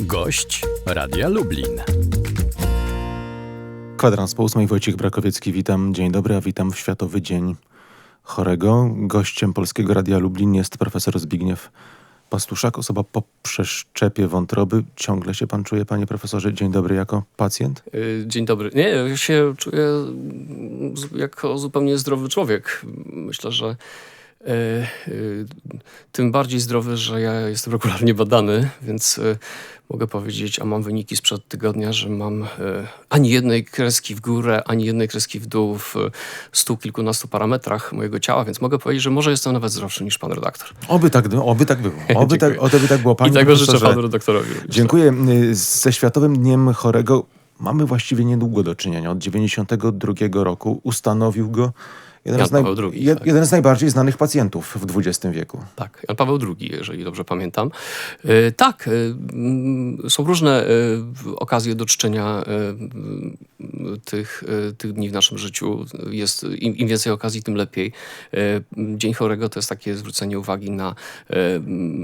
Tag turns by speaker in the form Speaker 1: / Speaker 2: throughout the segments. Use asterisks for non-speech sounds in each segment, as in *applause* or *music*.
Speaker 1: Gość Radia Lublin.
Speaker 2: Kwadrans po ósmej, Wojciech Brakowiecki, witam. Dzień dobry, a witam w Światowy Dzień Chorego. Gościem Polskiego Radia Lublin jest profesor Zbigniew Pastuszak, osoba po przeszczepie wątroby. Ciągle się pan czuje, panie profesorze? Dzień dobry, jako pacjent?
Speaker 3: Y, Dzień dobry. Nie, ja się czuję jako zupełnie zdrowy człowiek. Myślę, że tym bardziej zdrowy, że ja jestem regularnie badany, więc e, mogę powiedzieć, a mam wyniki sprzed tygodnia, że mam e, ani jednej kreski w górę, ani jednej kreski w dół w stu kilkunastu parametrach mojego ciała, więc mogę powiedzieć, że może jestem nawet zdrowszy niż pan redaktor.
Speaker 2: Oby tak, oby tak było. *laughs* Oby tak, oby tak było, panie
Speaker 3: I tego życzę panu redaktorowi.
Speaker 2: Dziękuję. Y, Ze Światowym Dniem Chorego mamy właściwie niedługo do czynienia. Od 92 roku ustanowił go jeden,
Speaker 3: Jan
Speaker 2: z, naj...
Speaker 3: Paweł II,
Speaker 2: jed-
Speaker 3: tak.
Speaker 2: jeden z najbardziej znanych pacjentów w XX wieku.
Speaker 3: Tak, Jan Paweł II, jeżeli dobrze pamiętam. E, tak, e, są różne e, okazje do czczenia tych, tych dni w naszym życiu. Jest, im, Im więcej okazji, tym lepiej. Dzień Chorego to jest takie zwrócenie uwagi na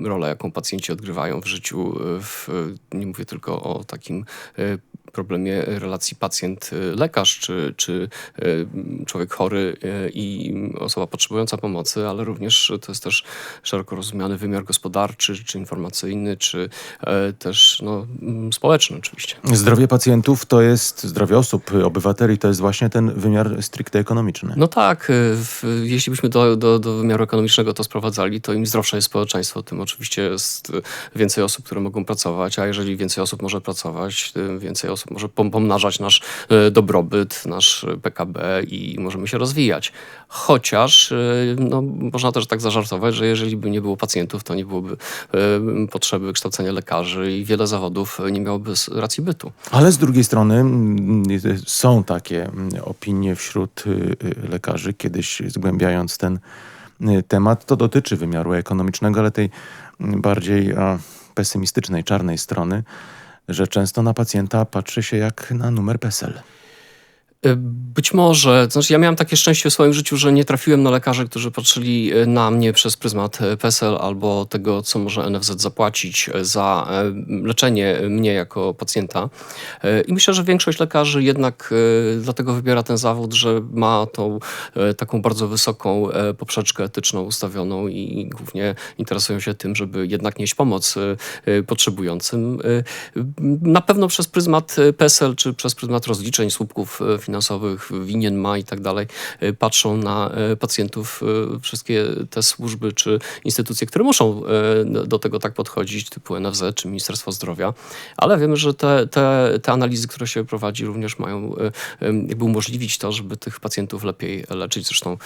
Speaker 3: rolę, jaką pacjenci odgrywają w życiu. W, nie mówię tylko o takim problemie relacji pacjent-lekarz, czy, czy e, człowiek chory e, i osoba potrzebująca pomocy, ale również to jest też szeroko rozumiany wymiar gospodarczy, czy informacyjny, czy e, też no, społeczny oczywiście.
Speaker 2: Zdrowie pacjentów to jest, zdrowie osób, obywateli to jest właśnie ten wymiar stricte ekonomiczny.
Speaker 3: No tak, w, jeśli byśmy do, do, do wymiaru ekonomicznego to sprowadzali, to im zdrowsze jest społeczeństwo, tym oczywiście jest więcej osób, które mogą pracować, a jeżeli więcej osób może pracować, tym więcej osób może pom- pomnażać nasz e, dobrobyt, nasz PKB i możemy się rozwijać. Chociaż e, no, można też tak zażartować, że jeżeli by nie było pacjentów, to nie byłoby e, potrzeby kształcenia lekarzy i wiele zawodów nie miałoby racji bytu.
Speaker 2: Ale z drugiej strony są takie opinie wśród y, y, lekarzy, kiedyś zgłębiając ten y, temat, to dotyczy wymiaru ekonomicznego, ale tej bardziej pesymistycznej, czarnej strony, że często na pacjenta patrzy się jak na numer PESEL.
Speaker 3: E, Być może, znaczy ja miałem takie szczęście w swoim życiu, że nie trafiłem na lekarzy, którzy patrzyli e, na mnie przez pryzmat e, PESEL albo tego, co może NFZ zapłacić za leczenie mnie jako pacjenta. I myślę, że większość lekarzy jednak dlatego wybiera ten zawód, że ma tą taką bardzo wysoką poprzeczkę etyczną ustawioną i głównie interesują się tym, żeby jednak nieść pomoc potrzebującym. Na pewno przez pryzmat PESEL czy przez pryzmat rozliczeń, słupków e, finansowych, winien ma i tak dalej, e, patrzą na e, pacjentów e, wszystkie te służby czy instytucje, które muszą do- tego tak podchodzić, typu NFZ czy Ministerstwo Zdrowia, ale wiemy, że te, te, te analizy, które się prowadzi również mają jakby umożliwić to, żeby tych pacjentów lepiej leczyć. Zresztą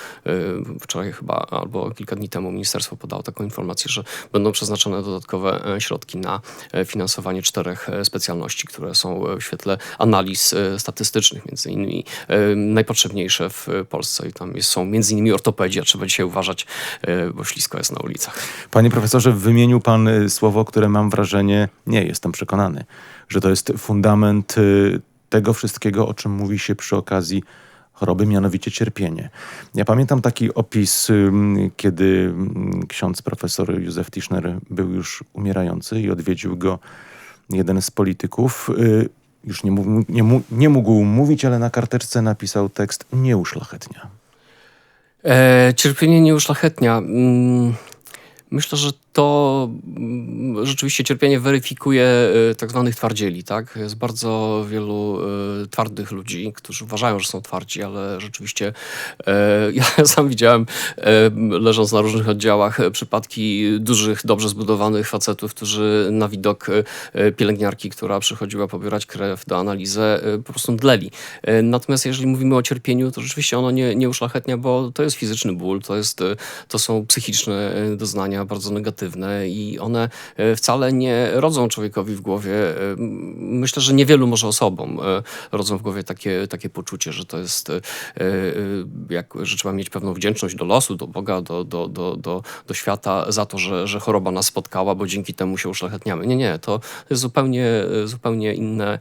Speaker 3: wczoraj chyba albo kilka dni temu ministerstwo podało taką informację, że będą przeznaczone dodatkowe e, środki na e, finansowanie czterech e, specjalności, które są w świetle analiz statystycznych, między innymi e, najpotrzebniejsze w e, Polsce i tam są między innymi ortopedia, trzeba dzisiaj uważać, e, bo ślisko jest na ulicach.
Speaker 2: Panie profesorze, wymienił pan y, słowo, które mam wrażenie, nie jestem przekonany, że to jest fundament tego wszystkiego, o czym mówi się przy okazji choroby, mianowicie cierpienie. Ja pamiętam taki opis, kiedy ksiądz profesor Józef Tischner był już umierający i odwiedził go jeden z polityków. Już nie, nie, nie mógł mówić, ale na karteczce napisał tekst nie uszlachetnia.
Speaker 3: E, cierpienie nie uszlachetnia. Mm, Myślę, że to mm, rzeczywiście cierpienie weryfikuje e, tak zwanych twardzieli. Tak? Jest bardzo wielu e, twardych ludzi, którzy uważają, że są twardzi, ale rzeczywiście e, *laughs* ja sam widziałem, leżąc na różnych oddziałach, przypadki dużych, dobrze zbudowanych facetów, którzy na widok pielęgniarki, która przychodziła pobierać krew do analizy, po prostu mdleli. E, Natomiast jeżeli mówimy o cierpieniu, to rzeczywiście ono nie, nie uszlachetnia, bo to jest fizyczny ból, to, jest, to są psychiczne doznania bardzo negatywne i one e, wcale nie rodzą człowiekowi w głowie. e, Myślę, że niewielu może osobom e, rodzą w głowie takie, takie poczucie, że to jest, jak, że trzeba mieć pewną wdzięczność do losu, do Boga, do, do, do, do, do świata za to, że, że choroba nas spotkała, bo dzięki temu się uszlachetniamy. Nie, nie, to jest zupełnie, zupełnie inne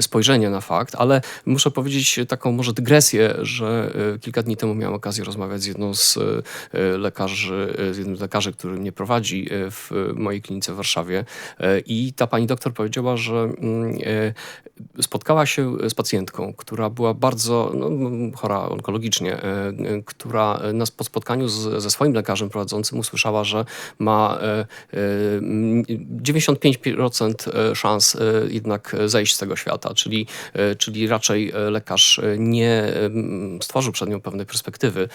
Speaker 3: spojrzenie na fakt, ale muszę powiedzieć taką może dygresję, że kilka dni temu miałem okazję rozmawiać z jedną z lekarzy, z jednym z lekarzy, który mnie aktualnie prowadzi e, w mojej klinice w Warszawie. E, I ta pani doktor powiedziała, że mm, e, spotkała się z pacjentką, która była bardzo no, chora onkologicznie, która na, po spotkaniu z, ze swoim lekarzem prowadzącym usłyszała, że ma e, e, m, 95% e, szans jednak zejść z tego świata, czyli, czyli raczej lekarz nie stworzył przed nią pewnej perspektywy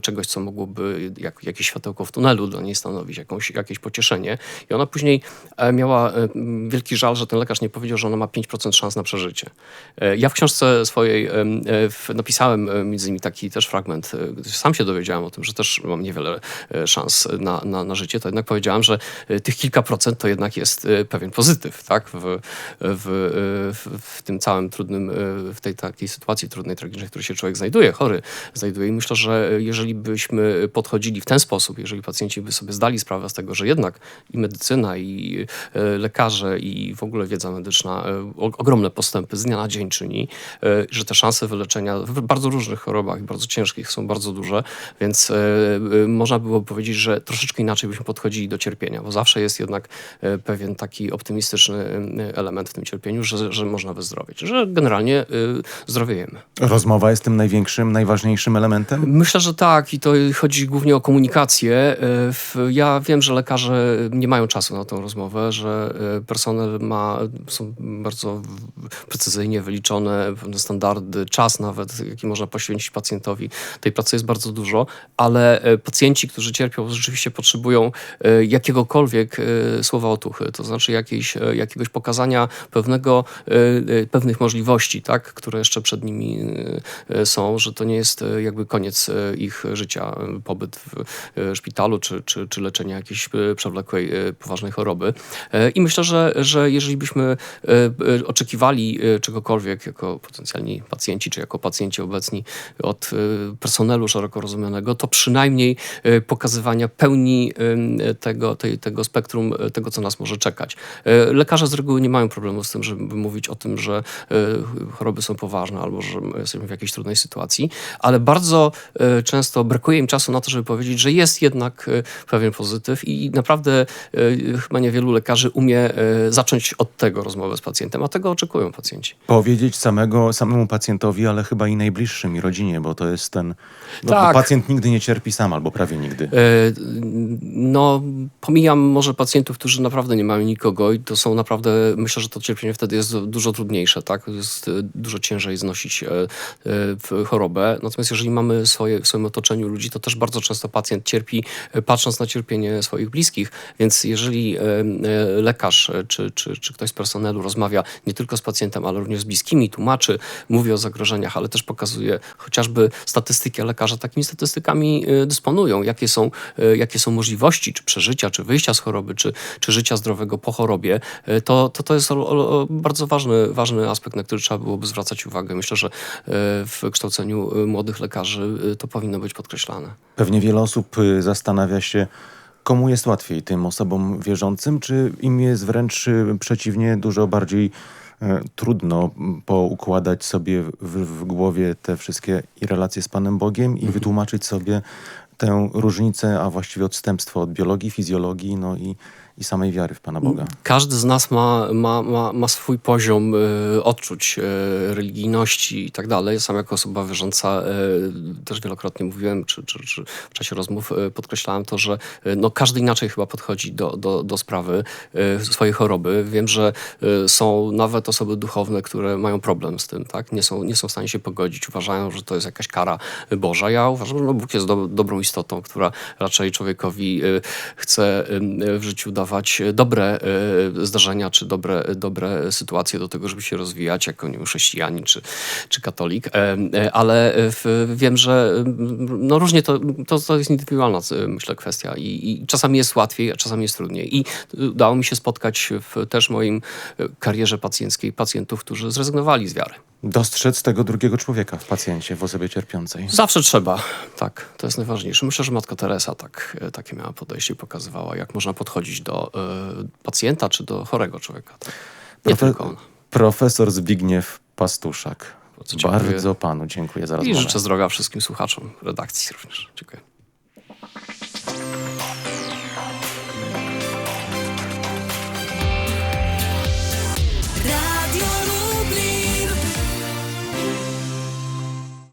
Speaker 3: czegoś, co mogłoby jak, jakieś światełko w tunelu dla niej stanowić, jakąś, jakieś pocieszenie. I ona później e, miała e, wielki żal, że ten lekarz nie powiedział, że ona ma 5% szans na przeżycie. E, Ja w książce swojej napisałem między innymi taki też fragment, sam się dowiedziałem o tym, że też mam niewiele szans na, na, na życie, to jednak powiedziałem, że tych kilka procent to jednak jest pewien pozytyw, tak? W, w, w, tym całym trudnym, w tej takiej sytuacji trudnej, tragicznej, w której się człowiek znajduje, chory znajduje. I myślę, że jeżeli byśmy podchodzili w ten sposób, jeżeli pacjenci by sobie zdali sprawę z tego, że jednak i medycyna, i e, lekarze, i w ogóle wiedza medyczna e, ogromne postępy z dnia na dzień czyni, e, że te szanse wyleczenia w bardzo różnych chorobach, bardzo ciężkich są bardzo duże, więc można byłoby powiedzieć, że troszeczkę inaczej byśmy podchodzili do cierpienia, bo zawsze jest jednak pewien taki optymistyczny element w tym cierpieniu, że, że można wyzdrowieć, że generalnie zdrowiejemy.
Speaker 2: Rozmowa jest tym największym, najważniejszym elementem?
Speaker 3: Myślę, że tak i to chodzi głównie o komunikację. W- Ja wiem, że lekarze nie mają czasu na tą rozmowę, że e, personel ma, są bardzo precyzyjnie wyliczone pewne standardy, czas nawet, jaki można poświęcić pacjentowi. Tej pracy jest bardzo dużo, ale e, pacjenci, którzy cierpią, rzeczywiście potrzebują e, jakiegokolwiek słowa otuchy, to znaczy jakiejś, jakiegoś pokazania pewnego, pewnych możliwości, tak, które jeszcze przed nimi są, że to nie jest jakby koniec ich życia, pobyt w szpitalu czy, czy, czy leczenie jakiejś e, przewlekłej, e, poważnej choroby. E, I myślę, że, że jeżeli byśmy oczekiwali czegokolwiek jako potencjalni pacjenci, czy jako pacjenci obecni od personelu szeroko rozumianego, to przynajmniej pokazywania pełni tego, tej, tego spektrum, tego, co nas może czekać. Lekarze z reguły nie mają problemu z tym, żeby mówić o tym, że choroby są poważne albo że jesteśmy w jakiejś trudnej sytuacji, ale bardzo często brakuje im czasu na to, żeby powiedzieć, że jest jednak pewien pozytyw i naprawdę e, chyba niewielu lekarzy umie e, zacząć od tego rozmowę z pacjentem, a tego oczekują pacjenci.
Speaker 2: Powiedzieć samego, samemu pacjentowi, ale chyba i najbliższym, i rodzinie, bo to jest ten... No,
Speaker 3: Tak.
Speaker 2: Pacjent nigdy nie cierpi sam, albo prawie nigdy.
Speaker 3: E, No, pomijam może pacjentów, którzy naprawdę nie mają nikogo i to są naprawdę, myślę, że to cierpienie wtedy jest dużo trudniejsze, tak? Jest dużo ciężej znosić chorobę. Natomiast jeżeli mamy swoje, w swoim otoczeniu ludzi, to też bardzo często pacjent cierpi e, na cierpienie swoich bliskich, więc jeżeli e, e, lekarz e, czy, czy, czy ktoś z personelu rozmawia nie tylko z pacjentem, ale również z bliskimi, tłumaczy, mówi o zagrożeniach, ale też pokazuje chociażby statystyki, a lekarze takimi statystykami dysponują, jakie są, jakie są możliwości, czy przeżycia, czy wyjścia z choroby, czy, czy życia zdrowego po chorobie, to to, to jest bardzo ważny, ważny aspekt, na który trzeba byłoby zwracać uwagę. Myślę, że w kształceniu młodych lekarzy to powinno być podkreślane.
Speaker 2: Pewnie wiele osób zastanawia się, komu jest łatwiej, tym osobom wierzącym, czy im jest wręcz y, przeciwnie, dużo bardziej e, trudno poukładać sobie w, w głowie te wszystkie i relacje z Panem Bogiem i wytłumaczyć sobie tę różnicę, a właściwie odstępstwo od biologii, fizjologii, no i, i samej wiary w Pana Boga.
Speaker 3: Każdy z nas ma, ma, ma, ma swój poziom y, odczuć, y, religijności i tak dalej. Ja Sam jako osoba wierząca y, też wielokrotnie mówiłem, czy, czy, czy w czasie rozmów podkreślałem to, że no, każdy inaczej chyba podchodzi do, do, do sprawy swojej choroby. Wiem, że są nawet osoby duchowne, które mają problem z tym, tak? Nie są, nie są w stanie się pogodzić. Uważają, że to jest jakaś kara Boża. Ja uważam, że no, Bóg jest do, dobrą istotą, która raczej człowiekowi chce w życiu dawać dobre y, zdarzenia, czy dobre, dobre sytuacje do tego, żeby się rozwijać jako nie wiem, chrześcijanin czy, czy katolik. E, e, Ale wiem, że y, no różnie to, to, to jest indywidualna, myślę, kwestia I, i czasami jest łatwiej, a czasami jest trudniej. I udało mi się spotkać w też moim karierze pacjenckiej pacjentów, którzy zrezygnowali z wiary.
Speaker 2: Dostrzec tego drugiego człowieka w pacjencie, w osobie cierpiącej.
Speaker 3: Zawsze trzeba, tak, to jest najważniejsze. Myślę, że matka Teresa tak, e, takie miała podejście i pokazywała, jak można podchodzić do e, pacjenta czy do chorego człowieka. Tak. Nie
Speaker 2: Profe-
Speaker 3: tylko ona.
Speaker 2: Profesor Zbigniew Pastuszak.
Speaker 3: Bardzo.
Speaker 2: Bardzo panu dziękuję za
Speaker 3: I
Speaker 2: rozmowę.
Speaker 3: życzę zdrowia wszystkim słuchaczom redakcji również. Dziękuję.